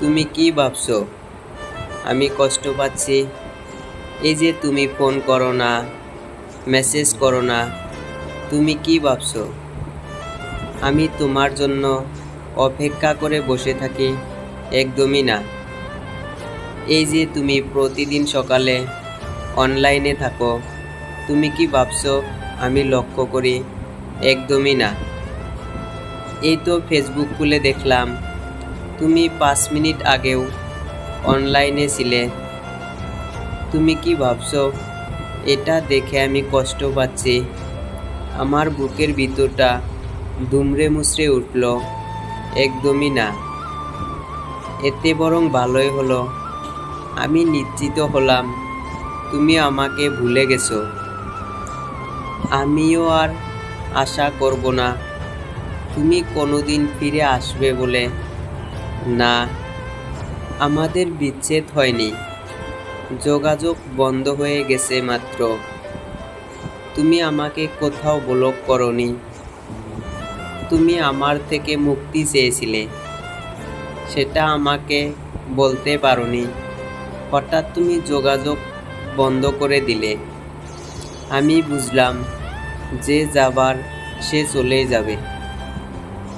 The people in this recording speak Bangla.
তুমি কি ভাবছ? আমি কষ্ট পাচ্ছি। এই যে তুমি ফোন করো না, মেসেজ করো না, তুমি কি ভাবছ? আমি তোমার জন্য অপেক্ষা করে বসে থাকি, একদমই না। এই যে তুমি প্রতিদিন সকালে অনলাইনে থাকো, তুমি কি ভাবছ? আমি লক্ষ্য করি, একদমই না। এই তো ফেসবুক খুলে দেখলাম। তুমি পাঁচ মিনিট আগেও অনলাইনে ছিলে। তুমি কি ভাবছ? এটা দেখে আমি কষ্ট পাচ্ছি। আমার বুকের ভিতরটা দুমড়ে মুচড়ে উঠল। একদমই না। এতে বরং ভালোই হলো। আমি নিশ্চিত হলাম, তুমি আমাকে ভুলে গেছো। আমিও আর আশা করব না। তুমি কোনোদিন ফিরে আসবে বলে না, আমাদের বিচ্ছেদ হয়নি। যোগাযোগ বন্ধ হয়ে গেছে মাত্র। তুমি আমাকে কোথাও ব্লক করনি। তুমি আমার থেকে মুক্তি চেয়েছিলে। সেটা আমাকে বলতে পারোনি। হঠাৎ তুমি যোগাযোগ বন্ধ করে দিলে। আমি বুঝলাম যে যাবার সে চলেই যাবে।